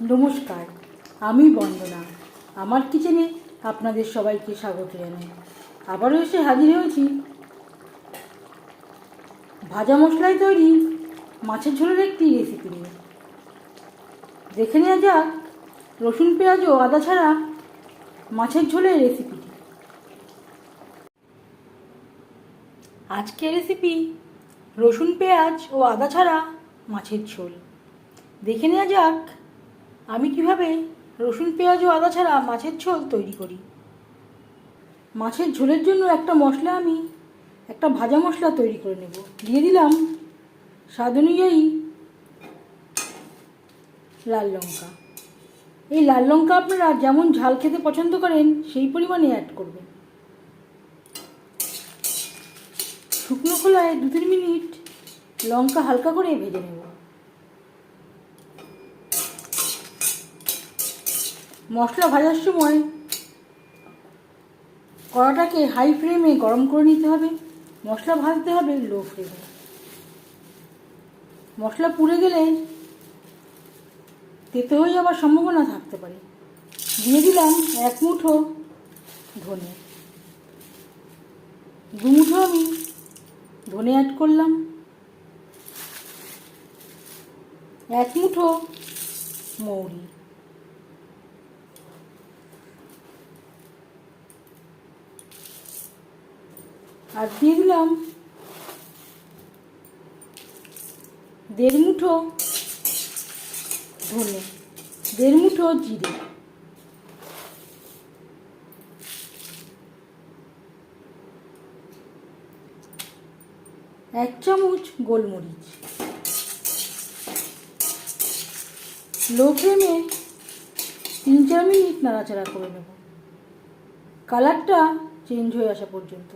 নমস্কার, আমি বন্দনা। আমার কিচেনে আপনাদের সবাইকে স্বাগত জানাই। আবারও এসে হাজির হয়েছি। ভাজা মশলায় তৈরি মাছের ঝোলের একটি রেসিপি নিয়ে। দেখে নেওয়া যাক, রসুন, পেঁয়াজ ও আদা ছাড়া মাছের ঝোলের রেসিপিটি আজকের রেসিপি রসুন, পেঁয়াজ ও আদা ছাড়া মাছের ঝোল। দেখে নেওয়া যাক আমি কীভাবে রসুন, পেঁয়াজ ও আদা ছাড়া মাছের ঝোল তৈরি করি? মাছের ঝোলের জন্য একটা মশলা আমি, একটা ভাজা মশলা তৈরি করে নেব। দিয়ে দিলাম স্বাদ অনুযায়ী লাল লঙ্কা। এই লাল লঙ্কা আপনারা যেমন ঝাল খেতে পছন্দ করেন, সেই পরিমাণে অ্যাড করবেন। শুকনো খোলায় দু তিন মিনিট লঙ্কা হালকা করে ভেজে নেব। মশলা ভাজার সময় কড়াটাকে হাই ফ্লেমে গরম করে নিতে হবে। মশলা ভাজতে হবে লো ফ্লেমে মশলা পুড়ে গেলে তেতে হয়ে যাওয়ার সম্ভাবনা থাকতে পারে। দিয়ে দিলাম এক মুঠো ধনে। দু মুঠো আমি ধনে অ্যাড করলাম। এক মুঠো মৌরি। আর দিয়ে দিলাম। দেড় মুঠো ধনে দেড় মুঠো জিরে। এক চামচ গোলমরিচ। লো ফ্লেমে তিন চার মিনিট নাড়াচাড়া করে নেব। কালারটা চেঞ্জ হয়ে আসা পর্যন্ত।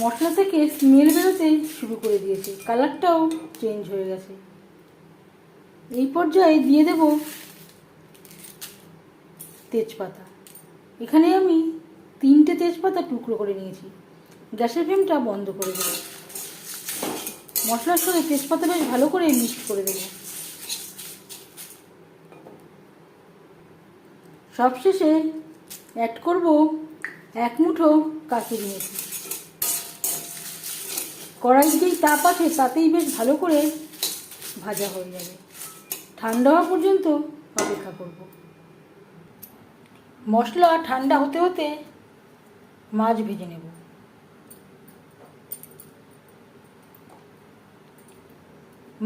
মশলা থেকে স্মেল বেরোতে শুরু করে দিয়েছে। কালারটাও চেঞ্জ হয়ে গেছে। এই পর্যায়ে দিয়ে দেব তেজপাতা। এখানে আমি তিনটে তেজপাতা টুকরো করে নিয়েছি। গ্যাসের ফ্লেমটা বন্ধ করে দেবো। মশলার সঙ্গে তেজপাতা বেশ ভালো করে মিক্স করে দেবো। সবশেষে অ্যাড করব এক মুঠো কাঁচুরি মেথি। কড়াই যেই তাপ আছে তাতেই বেশ ভালো করে ভাজা হয়ে যাবে। ঠান্ডা হওয়া পর্যন্ত অপেক্ষা করব। মশলা ঠান্ডা হতে হতে মাছ ভেজে নেব।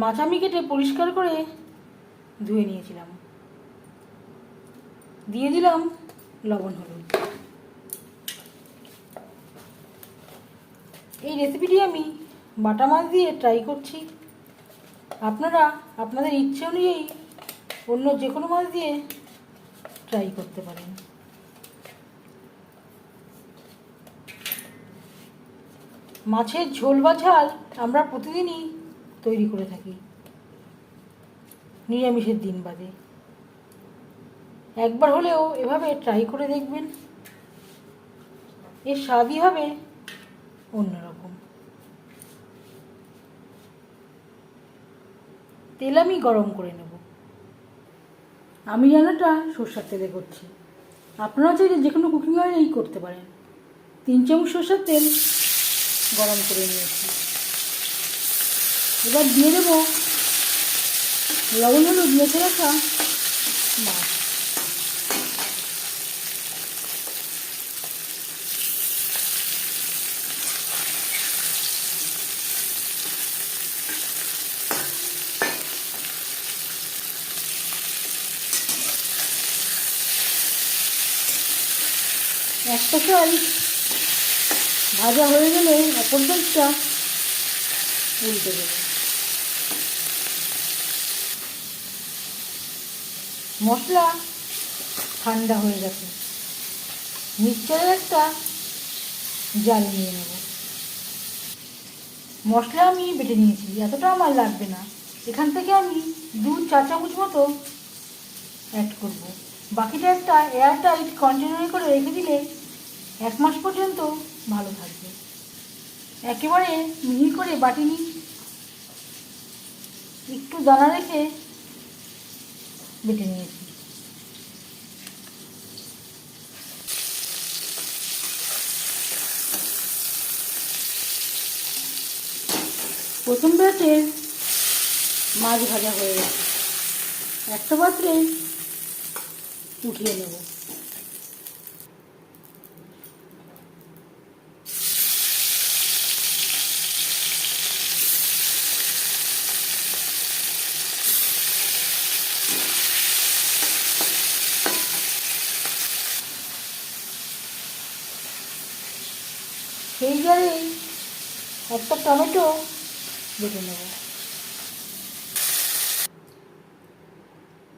মাছ আমি কেটে পরিষ্কার করে ধুয়ে নিয়েছিলাম। দিয়ে দিলাম লবণ হলুদ। এই রেসিপিটি আমি বাটা মাছ দিয়ে ট্রাই করছি। আপনারা আপনাদের ইচ্ছে অনুযায়ী অন্য যে কোনো মাছ দিয়ে ট্রাই করতে পারেন। মাছের ঝোল বা ঝাল আমরা প্রতিদিনই তৈরি করে থাকি। নিরামিষের দিন বাদে। একবার হলেও এভাবে ট্রাই করে দেখবেন। এর স্বাদই হবে অন্যরকম। তেল আমি গরম করে নেব। আমি রান্নাটা সর্ষার তেলে করছি। আপনারা চাইলে যে কোনো কুকিং অয়েলেই করতে পারেন। তিন চামচ সর্ষার তেল গরম করে নিয়েছি। এবার দিয়ে দেব লবণ হলুদ মেখে রাখা মাছ। একটা ভাজা হয়ে গেলে অপর সাইডটা উল্টে দেবো। মশলা ঠান্ডা হয়ে গেছে। মিক্সচারের একটা জাল নিয়ে নেব। মশলা আমি বেটে নিয়েছি, এতটা আমার লাগবে না। এখান থেকে আমি দু চা চামচ মতো অ্যাড করব। বাকিটা একটা এয়ারটাইট কন্টেনারে করে রেখে দিলে এক মাস পর্যন্ত ভালো থাকবে। একেবারে মিহি করে বাটি বাটিনি একটু দানা রেখে বেটে নিয়েছি। প্রথম ব্যাচের মাছ ভাজা হয়ে গেছে। একটা পাত্রে উঠিয়ে নেব। সেই জারেই একটা টমেটো বেটে নেব।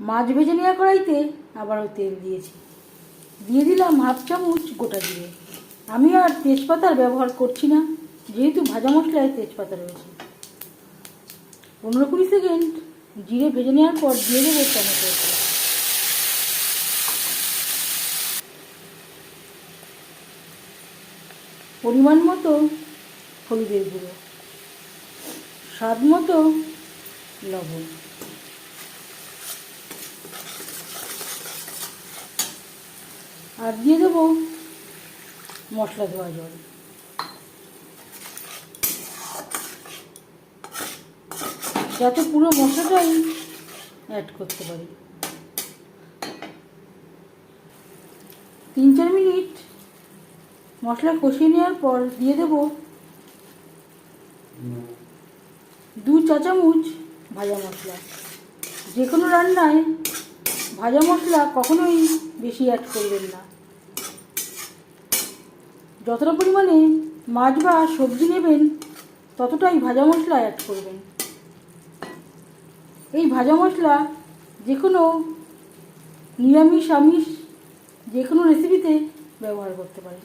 মাছ ভেজে নেওয়া কড়াইতে আবারও তেল দিয়েছি। দিয়ে দিলাম হাফ চামচ গোটা দিয়ে আমি আর তেজপাতার ব্যবহার করছি না, যেহেতু ভাজা মশলায় তেজপাতা রয়েছে। পনেরো কুড়ি সেকেন্ড জিরে ভেজে নেওয়ার পর দিয়ে দেবো টমেটো। পরিমাণ মতো হলুদের গুঁড়ো, স্বাদ মতো লবণ। আর দিয়ে দেবো মশলা ধোয়া জল। যাতে পুরো মশলাটাই অ্যাড করতে পারি। তিন চার মিনিট মশলা কষিয়ে নেওয়ার পর দিয়ে দেবো দু চা চামচ ভাজা মশলা। যে কোনো রান্নায় ভাজা মশলা কখনোই বেশি অ্যাড করবেন না। যতটা পরিমাণে মাছ বা সবজি নেবেন, ততটাই ভাজা মশলা অ্যাড করবেন। এই ভাজা মশলা যে কোনো নিরামিষ, আমিষ যে কোনো রেসিপিতে ব্যবহার করতে পারেন।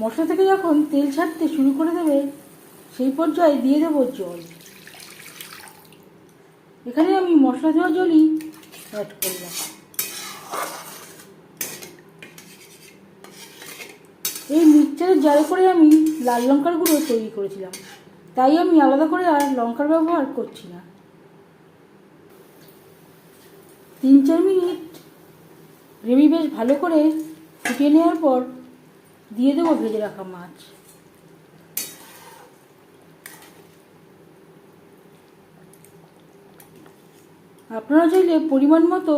মশলা থেকে যখন তেল ছাড়তে শুরু করে দেবে, সেই পর্যায়ে দিয়ে দেবো জল। এখানে আমি মশলা দেওয়া জলই অ্যাড করলাম। এই মিক্সচারের জারে করে আমি লাল লঙ্কার গুঁড়ো তৈরি করেছিলাম। তাই আমি আলাদা করে আর লঙ্কার ব্যবহার করছি না। তিন চার মিনিট গ্রেভি বেশ ভালো করে ফুটিয়ে নেওয়ার পর দিয়ে দেবো ভেজে রাখা মাছ। আপনারা চাইলে পরিমাণ মতো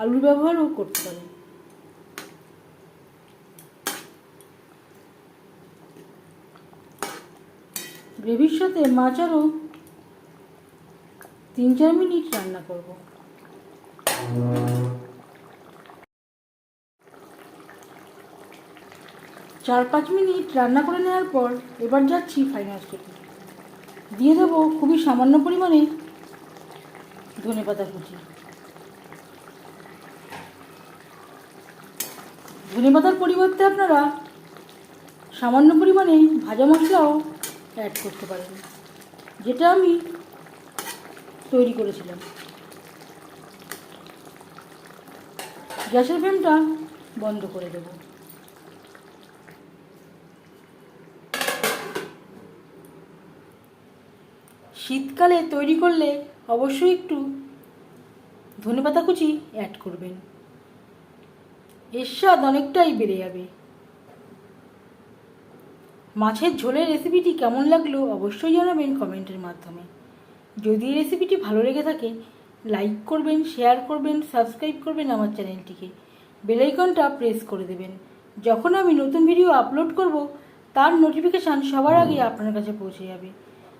আলুর ব্যবহারও করতে পারেন। গ্রেভির সাথে মাছ আরও তিন চার মিনিট রান্না করব। চার পাঁচ মিনিট রান্না করে নেওয়ার পর এবার যাচ্ছি ফাইনাল স্টেপে দিয়ে দেবো খুবই সামান্য পরিমাণে ধনে পাতা কুচি। ধনে পাতার পরিবর্তে আপনারা সামান্য পরিমাণে ভাজা মশলাও অ্যাড করতে পারেন, যেটা আমি তৈরি করেছিলাম। গ্যাসের ফ্লেমটা বন্ধ করে দেবো। শীতকালে তৈরি করলে অবশ্যই একটু ধনেপাতা কুচি অ্যাড করবেন। এর স্বাদ অনেকটাই বেড়ে যাবে। মাছের ঝোলের রেসিপিটি কেমন লাগল অবশ্যই জানাবেন কমেন্টের মাধ্যমে। যদি রেসিপিটি ভালো লেগে থাকে লাইক করবেন শেয়ার করবেন সাবস্ক্রাইব করবেন আমার চ্যানেলটিকে বেলাইকনটা প্রেস করে দেবেন। যখন আমি নতুন ভিডিও আপলোড করব, তার নোটিফিকেশান সবার আগে আপনার কাছে পৌঁছে যাবে।